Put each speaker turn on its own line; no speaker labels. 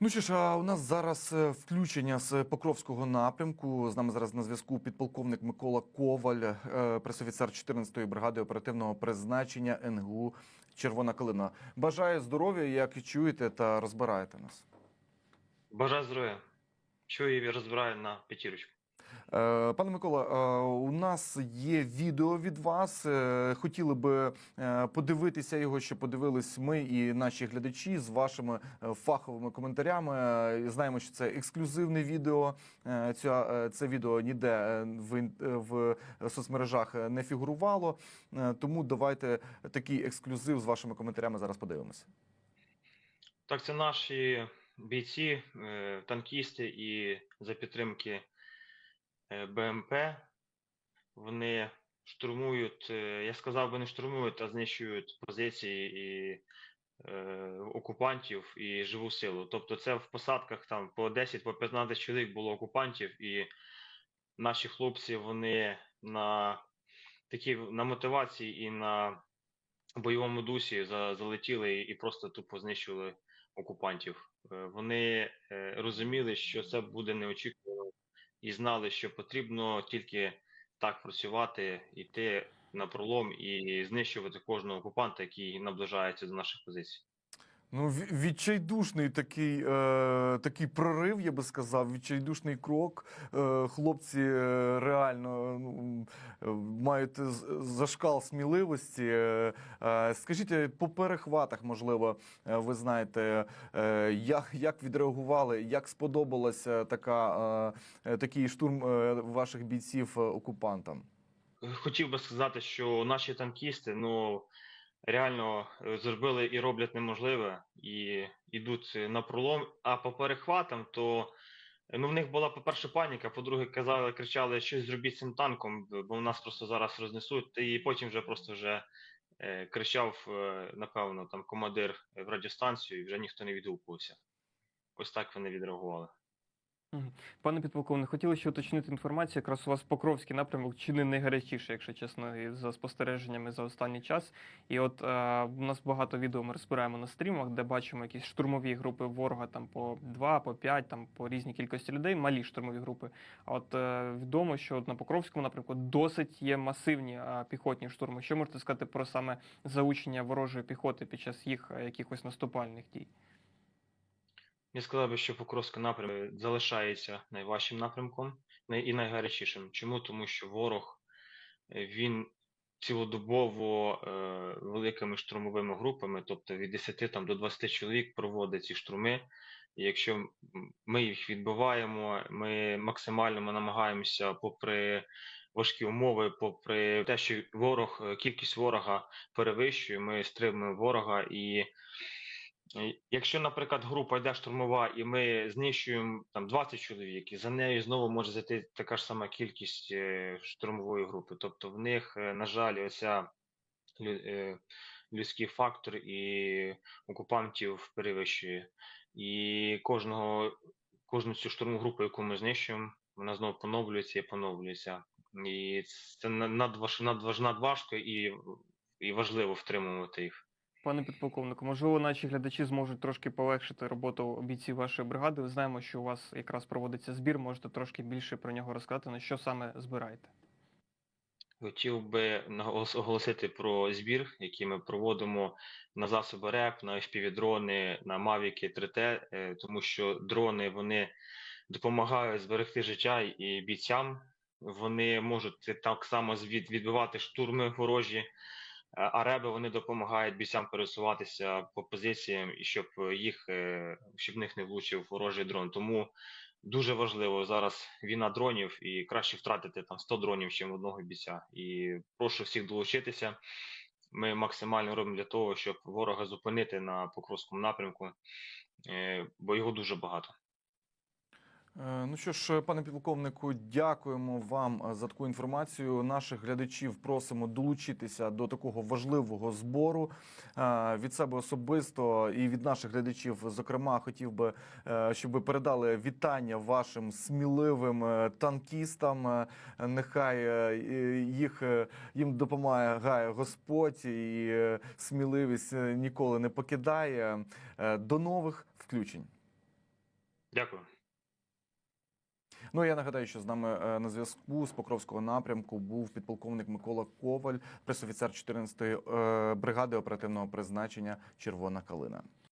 Ну що ж, а у нас зараз е, включення з Покровського напрямку. З нами зараз на зв'язку підполковник Микола Коваль, е, пресофіцер 14-ї бригади оперативного призначення НГУ Червона Калина. Бажаю здоров'я, як і чуєте та розбираєте нас.
Бажаю здоров'я. Чую і розбираю на п'ятірочку.
Е, Пане Микола, е, у нас є відео від вас. Е, Хотіли би подивитися його, що подивились ми і наші глядачі з вашими фаховими коментарями. Знаємо, що це ексклюзивне відео. Е, Ця, е, це відео ніде в, в соцмережах не фігурувало. Тому давайте такий ексклюзив з вашими коментарями зараз подивимося.
Так, це наші бійці, танкісти і за підтримки БМП. Вони штурмують, е, я сказав не штурмують, а знищують позиції і е, окупантів і живу силу. Тобто це в посадках там по 10 по 15 чоловік було окупантів, і наші хлопці вони на такі на мотивації і на бойовому дусі за- залетіли і просто тупо знищували окупантів. Е, Вони е, розуміли, що це буде неочікувано, і знали, що потрібно тільки так працювати, йти на пролом і знищувати кожного окупанта, який наближається до наших позицій.
Ну, ві- відчайдушний такий, е, такий прорив, я би сказав, відчайдушний крок. Е, хлопці е, реально ну, е, мають зашкал сміливості. Е, е, скажіть, по перехватах, можливо, ви знаєте, е, як, як відреагували, як сподобалася така, е, такий штурм ваших бійців окупантам?
Хотів би сказати, що наші танкісти ну реально е, зробили і роблять неможливе, і йдуть на пролом. А по перехватам, то е, ну в них була, по-перше, паніка, по-друге, казали, кричали, щось зробіть цим танком, бо в нас просто зараз рознесуть. І потім вже просто вже е, кричав, е, напевно, там командир в радіостанцію, і вже ніхто не відгукувався. Ось так вони відреагували.
Пане підполковник, хотіли ще уточнити інформацію. Якраз у вас Покровський напрямок чи не найгарячіший, якщо чесно, і за спостереженнями за останній час. І от е, у нас багато відео ми розбираємо на стрімах, де бачимо якісь штурмові групи ворога там по 2, по 5, там по різній кількості людей, малі штурмові групи. А от е, відомо, що от на Покровському напрямку досить є масивні е, піхотні штурми. Що можете сказати про саме заучення ворожої піхоти під час їх е, якихось наступальних дій?
Я сказав би, що Покровський напрямок залишається найважчим напрямком і найгарячішим. Чому? Тому що ворог е, він цілодобово е, великими штурмовими групами, тобто від 10 там, до 20 чоловік проводить ці штурми. І якщо ми їх відбиваємо, ми максимально ми намагаємося, попри важкі умови, попри те, що ворог, е, кількість ворога перевищує, ми стримуємо ворога і Е, Якщо, наприклад, група йде штурмова, і ми знищуємо там 20 чоловік, і за нею знову може зайти така ж сама кількість е, штурмової групи. Тобто в них, е, на жаль, оця лю- е, людський фактор і окупантів перевищує. І кожного, кожну цю штурмову групу, яку ми знищуємо, вона знову поновлюється і поновлюється. І це на- надваж, надваж, надважко і, і важливо втримувати їх.
Пане підполковнику, можливо, наші глядачі зможуть трошки полегшити роботу бійців вашої бригади. Ви знаємо, що у вас якраз проводиться збір. Можете трошки більше про нього розказати, на що саме збираєте.
Хотів би оголосити про збір, який ми проводимо на засоби РЕП, на FPV-дрони, на Mavic 3T, е, тому що дрони вони допомагають зберегти життя і бійцям. Вони можуть так само відбивати штурми ворожі, е, а реби вони допомагають бійцям пересуватися по позиціям і щоб їх е, щоб в них не влучив ворожий дрон. Тому дуже важливо зараз війна дронів, і краще втратити там 100 дронів, чим одного бійця. І прошу всіх долучитися. Ми максимально робимо для того, щоб ворога зупинити на Покровському напрямку, е, бо його дуже багато.
Е, Ну що ж, пане підполковнику, дякуємо вам е, за таку інформацію. Наших глядачів просимо долучитися до такого важливого збору. Е, Від себе особисто і від наших глядачів, зокрема, хотів би, щоб ви передали вітання вашим сміливим танкістам. Нехай їх їм допомагає Господь, і сміливість ніколи не покидає. До нових включень.
Дякую.
Ну я нагадаю, що з нами е, на зв'язку з Покровського напрямку був підполковник Микола Коваль, пресофіцер 14-ї е, бригади оперативного призначення Червона калина.